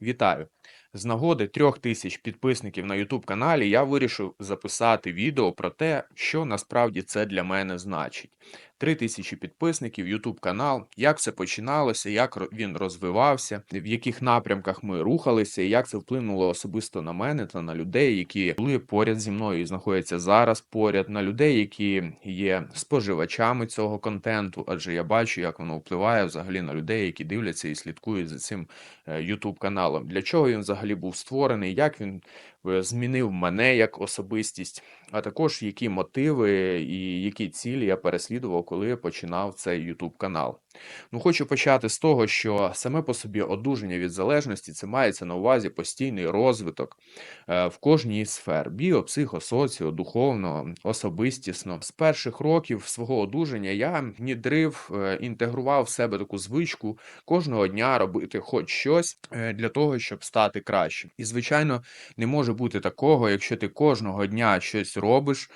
Vitário. З нагоди трьох тисяч підписників на YouTube каналі я вирішив записати відео про те, що насправді це для мене значить. Три тисячі підписників, YouTube канал, як все починалося, як він розвивався, в яких напрямках ми рухалися, і як це вплинуло особисто на мене та на людей, які були поряд зі мною і знаходяться зараз поряд, на людей, які є споживачами цього контенту, адже я бачу, як воно впливає взагалі на людей, які дивляться і слідкують за цим е, YouTube каналом. Для чого він взагалі був створений, як він е, змінив мене як особистість, а також які мотиви і які цілі я переслідував, коли починав цей YouTube канал. Ну, хочу почати з того, що саме по собі одужання від залежності це мається на увазі постійний розвиток е, в кожній сфер: біо, психо, соціо, духовно, особистісно. З перших років свого одужання я внідрив, е, інтегрував в себе таку звичку кожного дня робити хоч щось е, для того, щоб стати кращим. І, звичайно, не може бути такого, якщо ти кожного дня щось робиш,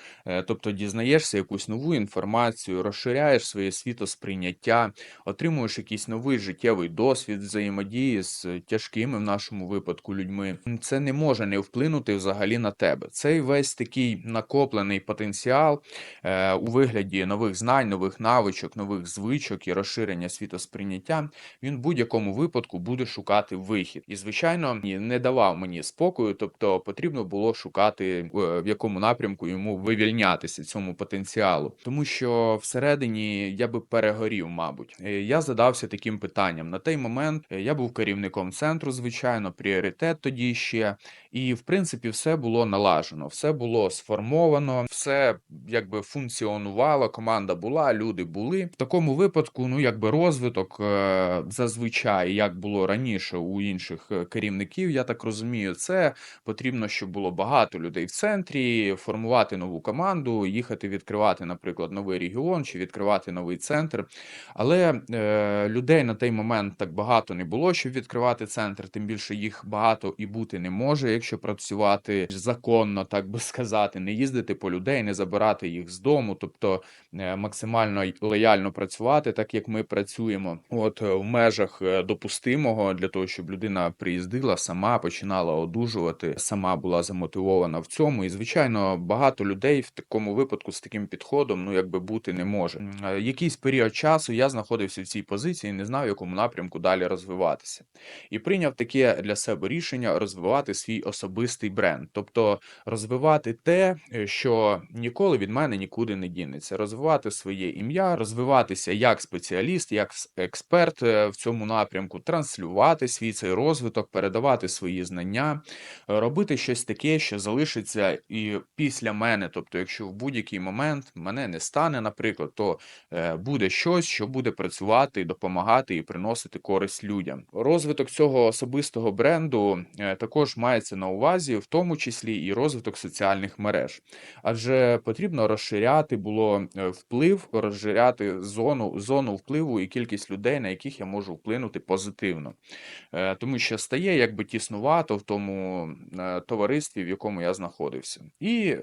тобто дізнаєшся якусь нову інформацію, розширяєш своє світосприйняття, отримуєш якийсь новий життєвий досвід взаємодії з тяжкими в нашому випадку людьми. Це не може не вплинути взагалі на тебе. Цей весь такий накоплений потенціал е, у вигляді нових знань, нових навичок, нових звичок і розширення світосприйняття, він в будь-якому випадку буде шукати вихід. І, звичайно, не давав мені спокою, тобто потрібно було шукати, е, в якому напрямку йому вивільнятися цьому потенціалу. Тому що всередині я би перегорів, мабуть. Е, Я задався таким питанням. На той момент е, я був керівником центру, звичайно, пріоритет тоді ще. І, в принципі, все було налажено, все було сформовано, все якби функціонувало, команда була, люди були. В такому випадку, ну якби розвиток е, зазвичай, як було раніше у інших керівників, я так розумію, це потрібно, щоб було багато людей в центрі, формувати нову команду, їхати відкривати, наприклад, новий регіон чи відкривати новий центр. Але е, людей на той момент так багато не було, щоб відкривати центр, тим більше їх багато і бути не може, якщо працювати законно, так би сказати, не їздити по людей, не забирати їх з дому, тобто е, максимально лояльно працювати, так як ми працюємо, от е, в межах е, допустимого для того, щоб людина приїздила сама, починала одужувати, сама була замотивована в цьому. І звичайно, багато людей в такому випадку з таким підходом, ну якби бути не може. Е, Якийсь період часу я знаходився в цій позиції, не знав, в якому напрямку далі розвиватися, і прийняв таке для себе рішення розвивати свій особистий бренд, тобто розвивати те, е, що ніколи від мене нікуди не дінеться, розвивати своє ім'я, розвиватися як спеціаліст, як експерт е, в цьому напрямку, транслювати свій цей розвиток, передавати свої знання, робити щось таке, що залишиться і після мене. Тобто, якщо в будь-який момент мене не стане, наприклад, то е, буде щось, що буде працювати, допомагати і приносити користь людям. Розвиток цього особистого бренду е, також мається на увазі, в тому числі і розвиток соціальних мереж. Адже потрібно розширяти було е, вплив, розширяти зону, зону впливу і кількість людей, на яких я можу вплинути позитивно. Е, Тому що стає якби тіснувато в тому товаристві, в якому я знаходився. І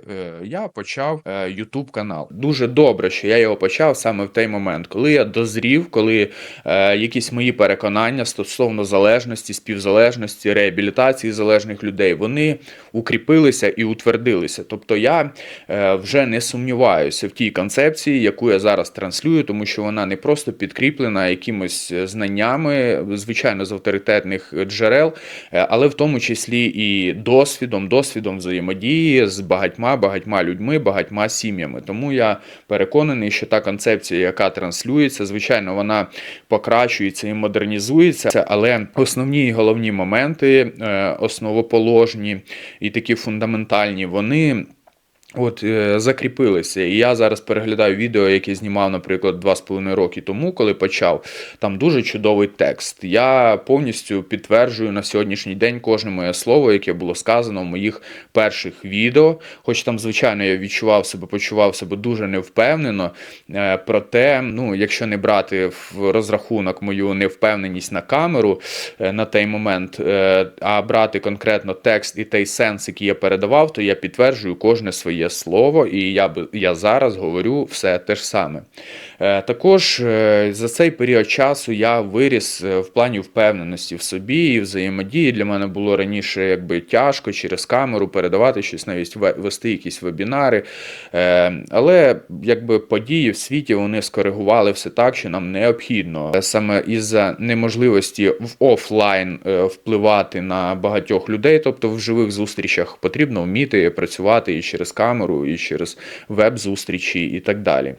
я почав YouTube канал. Дуже добре, що я його почав саме в той момент, коли я дозрів, коли е, якісь мої переконання стосовно залежності, співзалежності, реабілітації залежних людей, вони укріпилися і утвердилися. Тобто я е, вже не сумніваюся в тій концепції, яку я зараз транслюю, тому що вона не просто підкріплена якимось знаннями, звичайно, з авторитетних джерел, е, але в тому числі і досвідом, досвідом взаємодії з багатьма багатьма людьми, багатьма сім'ями. Тому я переконаний, що та концепція, яка транслюється, звичайно, вона покращується і модернізується, але основні і головні моменти, е, основоположні і такі фундаментальні, вони. От е, закріпилися. І я зараз переглядаю відео, яке знімав, наприклад, два з половиною роки тому, коли почав. Там дуже чудовий текст. Я повністю підтверджую на сьогоднішній день кожне моє слово, яке було сказано в моїх перших відео. Хоч там, звичайно, я відчував себе, почував себе дуже невпевнено. Е, Проте, ну, якщо не брати в розрахунок мою невпевненість на камеру е, на той момент, а брати конкретно текст і той сенс, який я передавав, то я підтверджую кожне своє слово, і я, би- я зараз говорю все те ж саме. Е, Також е, за цей період часу я виріс е, в плані впевненості в собі і взаємодії. Для мене було раніше якби тяжко через камеру передавати щось, навіть вести якісь вебінари. Але якби події в світі вони скоригували все так, що нам необхідно саме із-за неможливості в офлайн впливати на багатьох людей, тобто в живих зустрічах потрібно вміти працювати і через камеру, і через веб-зустрічі, і так далі.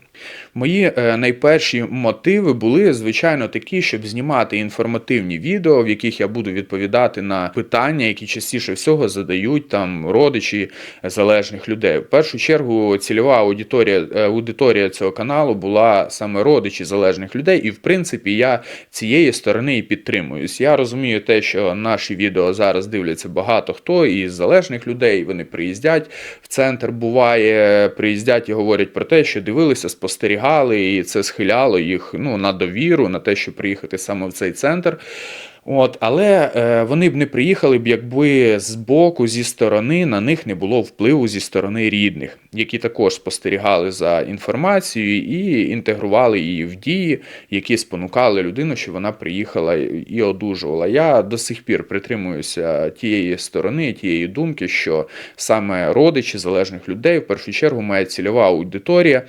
Мої найперші мотиви були, звичайно, такі, щоб знімати інформативні відео, в яких я буду відповідати на питання, які частіше всього задають там родичі залежних людей. В першу чергу, цільова аудиторія, е, аудиторія цього каналу була саме родичі залежних людей, і в принципі я цієї сторони і підтримуюсь. Я розумію те, що наші відео зараз дивляться багато хто із залежних людей. Вони приїздять в центр, буває, приїздять і говорять про те, що дивилися, спостерігали, і це схиляло їх ну, на довіру, на те, щоб приїхати саме в цей центр. От, але е, вони б не приїхали б, якби з боку, зі сторони на них не було впливу зі сторони рідних, які також спостерігали за інформацією і інтегрували її в дії, які спонукали людину, що вона приїхала і одужувала. Я до сих пір притримуюся тієї сторони, тієї думки, що саме родичі залежних людей в першу чергу має цільова аудиторія,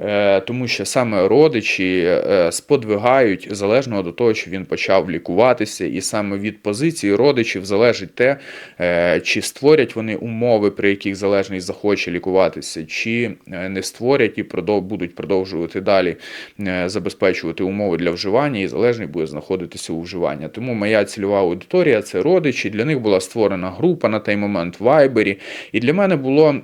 е, тому що саме родичі е, сподвигають залежно до того, що він почав лікуватися, і саме від позиції родичів залежить те, е, чи створять вони умови, при яких залежний захоче лікуватися, чи е, не створять і будуть продовжувати далі е, забезпечувати умови для вживання, і залежний буде знаходитися у вживання. Тому моя цільова аудиторія це родичі. Для них була створена група на той момент в Вайбері, і для мене було.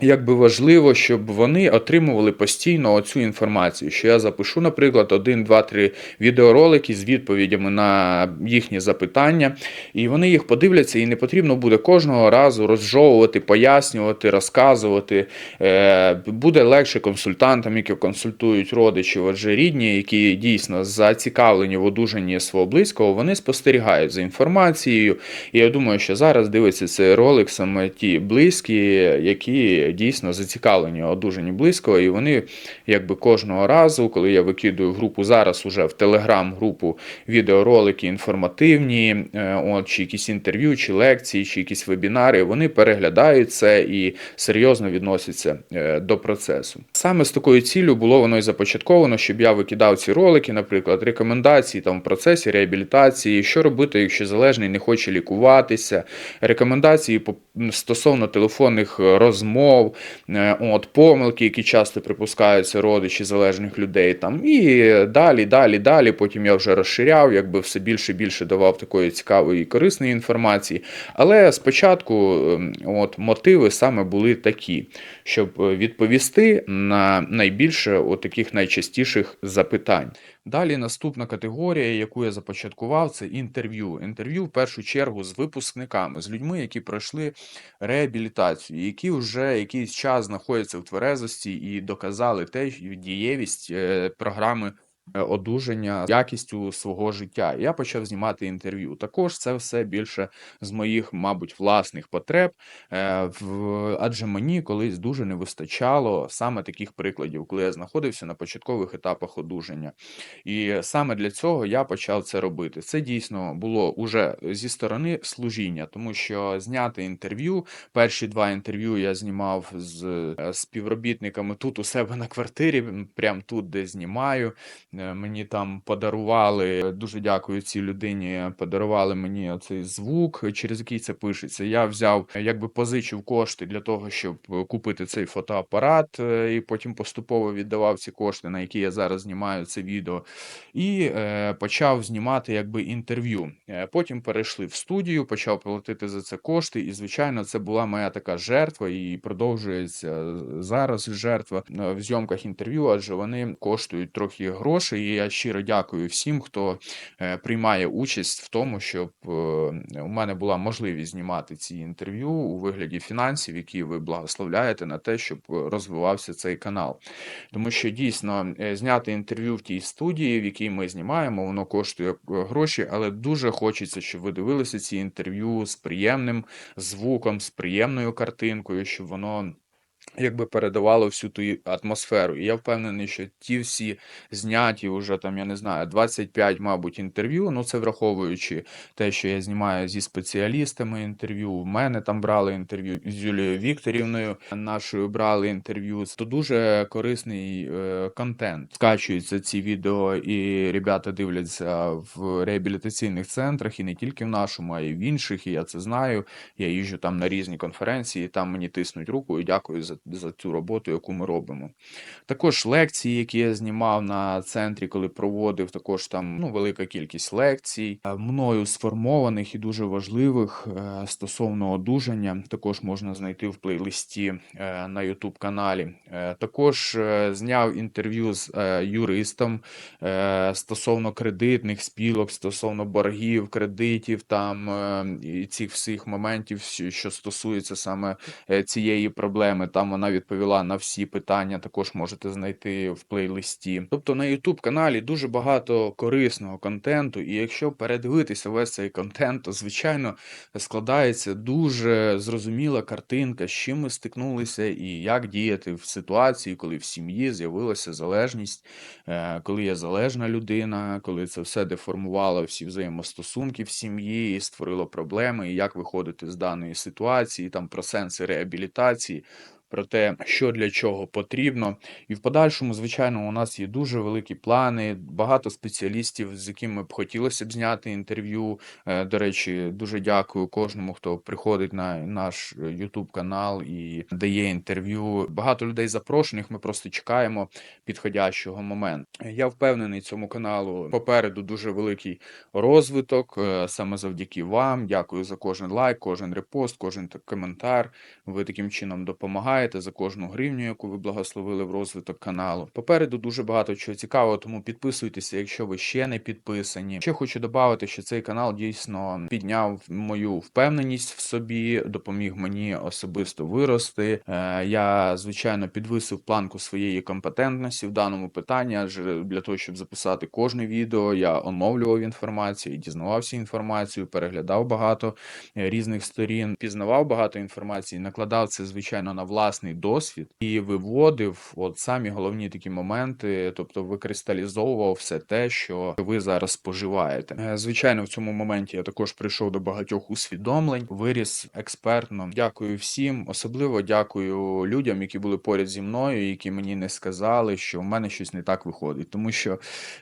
Якби важливо, щоб вони отримували постійно оцю інформацію, що я запишу, наприклад, один, два, три відеоролики з відповідями на їхні запитання, і вони їх подивляться, і не потрібно буде кожного разу розжовувати, пояснювати, розказувати. Е, Буде легше консультантам, які консультують родичів, адже рідні, які дійсно зацікавлені в одужанні свого близького, вони спостерігають за інформацією. І я думаю, що зараз дивиться цей ролик саме ті близькі, які дійсно зацікавлені в одужанні близького, і вони якби кожного разу, коли я викидую групу зараз уже в телеграм-групу відеоролики інформативні, е, от, чи якісь інтерв'ю, чи лекції, чи якісь вебінари, вони переглядають це і серйозно відносяться е, до процесу. Саме з такою ціллю було воно і започатковано, щоб я викидав ці ролики, наприклад, рекомендації там в процесі реабілітації, що робити, якщо залежний не хоче лікуватися, рекомендації стосовно телефонних розмов, е, от помилки, які часто припускаються родичі залежних людей. Там і далі, далі, далі. Потім я вже розширяв, якби все більше і більше давав такої цікавої і корисної інформації. Але спочатку, ем, от мотиви саме були такі, щоб е, відповісти на найбільше от таких найчастіших запитань. Далі наступна категорія, яку я започаткував, це інтерв'ю. Інтерв'ю в першу чергу з випускниками, з людьми, які пройшли реабілітацію, які вже якийсь час знаходяться в тверезості і доказали те, дієвість е, програми. Е, Одужання якістю свого життя. Я почав знімати інтерв'ю. Також це все більше з моїх, мабуть, власних потреб, е, адже мені колись дуже не вистачало саме таких прикладів, коли я знаходився на початкових етапах одужання. І саме для цього я почав це робити. Це дійсно було уже зі сторони служіння, тому що зняти інтерв'ю, перші два інтерв'ю я знімав з е, співробітниками тут у себе на квартирі, м, прям тут, де знімаю. Е, Мені там подарували, дуже дякую цій людині, подарували мені оцей звук, через який це пишеться. Я взяв, якби позичив кошти для того, щоб е, купити цей фотоапарат, е, і потім поступово віддавав ці кошти, на які я зараз знімаю це відео і почав знімати якби інтерв'ю. Потім перейшли в студію, почав платити за це кошти. І, звичайно, це була моя така жертва, і продовжується зараз жертва в зйомках інтерв'ю, адже вони коштують трохи грошей. І я щиро дякую всім, хто е, приймає участь в тому, щоб е, у мене була можливість знімати ці інтерв'ю у вигляді фінансів, які ви благословляєте на те, щоб е, розвивався цей канал. Тому що дійсно зняти інтерв'ю в тій студії, в якій ми знімаємо, воно коштує гроші, але дуже хочеться, щоб ви дивилися ці інтерв'ю з приємним звуком, з приємною картинкою, щоб воно якби передавало всю ту атмосферу. І я впевнений, що ті всі зняті уже там, я не знаю, 25, мабуть, інтерв'ю. Ну, це враховуючи те, що я знімаю зі спеціалістами інтерв'ю. В мене там брали інтерв'ю з Юлією Вікторівною, нашою брали інтерв'ю. То дуже корисний е, контент. Скачуються ці відео, і ребята дивляться в реабілітаційних центрах, і не тільки в нашому, а й в інших. І я це знаю. Я їжджу там на різні конференції, там мені тиснуть руку і дякую за, за цю роботу, яку ми робимо. Також лекції, які я знімав на центрі, коли проводив, також там ну, велика кількість лекцій, е, мною сформованих і дуже важливих е, стосовно одужання. Також можна знайти в плейлисті е, на YouTube каналі. Також зняв інтерв'ю з юристом стосовно кредитних спілок, стосовно боргів, кредитів, там і цих всіх моментів, що стосується саме цієї проблеми. Там вона відповіла на всі питання. Також можете знайти в плейлисті. Тобто на YouTube каналі дуже багато корисного контенту, і якщо передивитися весь цей контент, то звичайно складається дуже зрозуміла картинка, з чим ми стикнулися, і як діяти в ситуації, коли в сім'ї з'явилася залежність, е, коли є залежна людина, коли це все деформувало всі взаємостосунки в сім'ї і створило проблеми, і як виходити з даної ситуації, там про сенси реабілітації. Про те, що для чого потрібно, і в подальшому, звичайно, у нас є дуже великі плани, багато спеціалістів, з якими б хотілося б зняти інтерв'ю. Е, До речі, дуже дякую кожному, хто приходить на наш YouTube канал і дає інтерв'ю. Багато людей запрошених. Ми просто чекаємо підходящого моменту. Я впевнений, цьому каналу попереду дуже великий розвиток. е, Саме завдяки вам. Дякую за кожен лайк, кожен репост, кожен коментар. Ви таким чином допомагаєте за кожну гривню, яку ви благословили в розвиток каналу. Попереду дуже багато чого цікавого, тому підписуйтеся, якщо ви ще не підписані. Ще хочу додати, що цей канал дійсно підняв мою впевненість в собі, допоміг мені особисто вирости. Е, Я, звичайно, підвисив планку своєї компетентності в даному питанні, адже для того, щоб записати кожне відео, я оновлював інформацію, дізнавався інформацію, переглядав багато е, різних сторін, пізнавав багато інформації, накладав це, звичайно, на власний досвід і виводив от самі головні такі моменти, тобто викристалізовував все те, що ви зараз споживаєте. Е, Звичайно, в цьому моменті я також прийшов до багатьох усвідомлень, виріс експертно. Дякую всім, особливо дякую людям, які були поряд зі мною, які мені не сказали, що в мене щось не так виходить. Тому що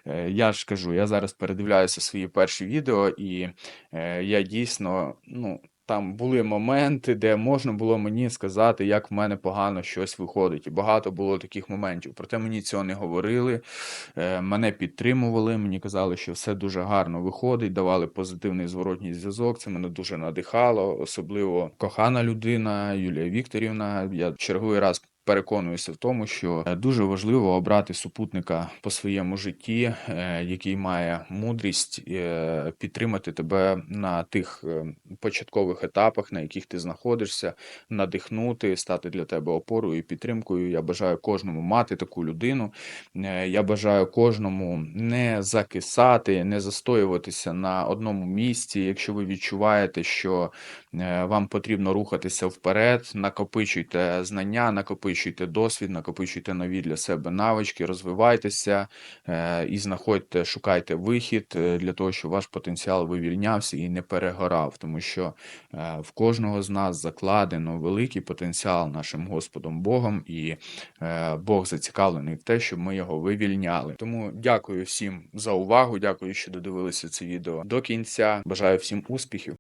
е, я ж кажу, я зараз передивляюся свої перші відео, і е, я дійсно, ну. Там були моменти, де можна було мені сказати, як в мене погано щось виходить. І багато було таких моментів. Проте мені цього не говорили, е, мене підтримували, мені казали, що все дуже гарно виходить, давали позитивний зворотній зв'язок. Це мене дуже надихало, особливо кохана людина Юлія Вікторівна. Я черговий раз. Переконуюся в тому, що е, дуже важливо обрати супутника по своєму житті, е, який має мудрість е, підтримати тебе на тих початкових етапах, на яких ти знаходишся, надихнути, стати для тебе опорою і підтримкою. Я бажаю кожному мати таку людину. Я бажаю кожному не закисати, не застоюватися на одному місці. Якщо ви відчуваєте, що вам потрібно рухатися вперед, накопичуйте знання, накопичуйте досвід, накопичуйте нові для себе навички, розвивайтеся е, і знаходьте, шукайте вихід е, для того, щоб ваш потенціал вивільнявся і не перегорав, тому що е, в кожного з нас закладено великий потенціал нашим Господом Богом, і Бог зацікавлений в те, щоб ми його вивільняли. Тому дякую всім за увагу. Дякую, що додивилися це відео до кінця. Бажаю всім успіхів.